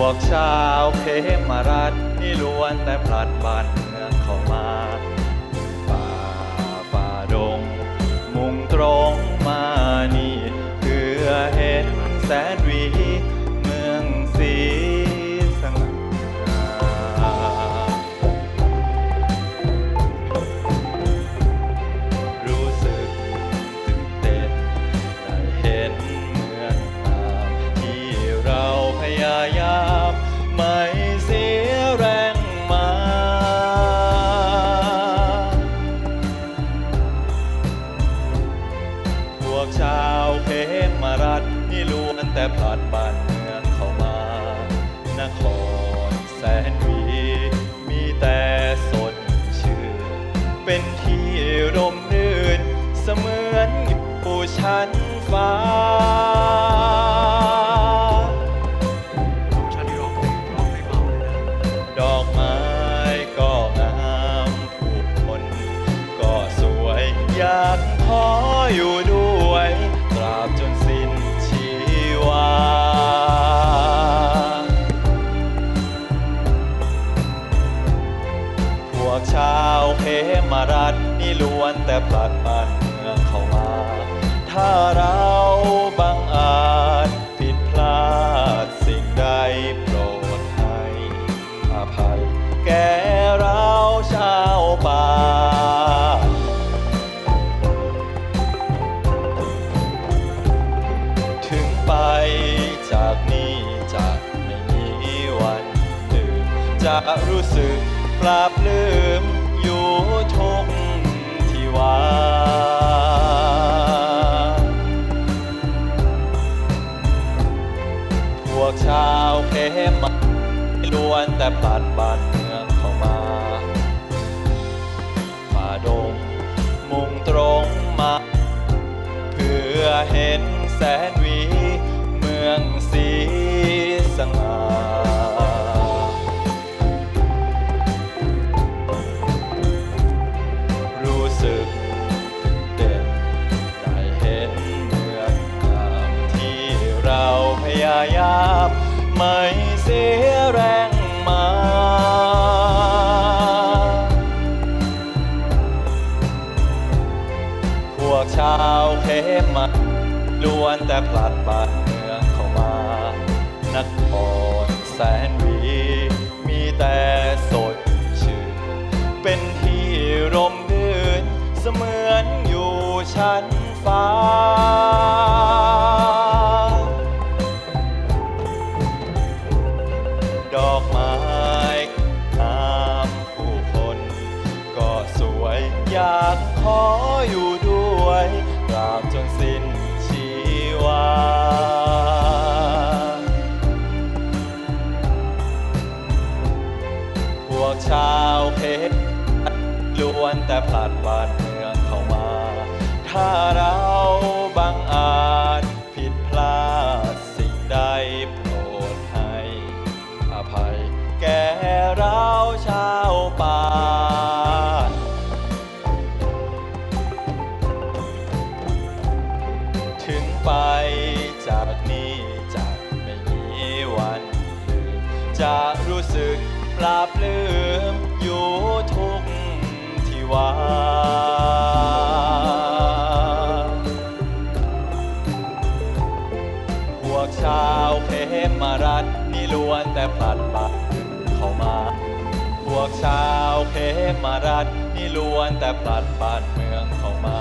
วกชาวเพมรัฐนี่ล้วนแต่พลัดบ้านเมืองเข้ามา แต่ผลัดบ้านเมืองเข้ามานครแสนวีมีแต่สดชื่นเป็นที่ร่มรื่น เสมือนอยู่ชั้นฟ้าดอกไม้ก็งามผู้คนก็สวยอยากขออยู่ ล้วนแต่ผลัดบ้านเมืองเข้ามา ถ้าเราบังอาจผิดพลาดสิ่งใดโปรดให้อภัย แก่เราชาวบ้านถึงไปจากนี้จะไม่มีวันลืมจะรู้สึกปราบลืม กชาวเพมาล้วนแต่ปลัดบ้านเมืองเข้ามาฝ่าดงมุ่งตรงมา เพื่อเห็นแสนหวี เมืองสีสง่ารู้สึกตื่นเต้นได้เห็นเมืองงามที่เราพยายาม ไม่เสียแรงมา พวกชาวเขมาล้วนแต่ผลัดบ้านเมืองเข้ามานครแสนวีมีแต่ อยากขออยู่ด้วยตราบจนสิ้นชีวา พวกชาวเพชรล้วนแต่ผลัดบ้านเมืองเข้ามา ถ้าเราบังอาจผิดพลาด ปราบลืมอยู่ทุกที่ว่าพวกชาวเพมรัฐนี่ล้วนแต่ผลัดบ้านเข้ามา พวกชาวเพมรัฐนี่ล้วนแต่ผลัดบ้านเมืองเข้ามา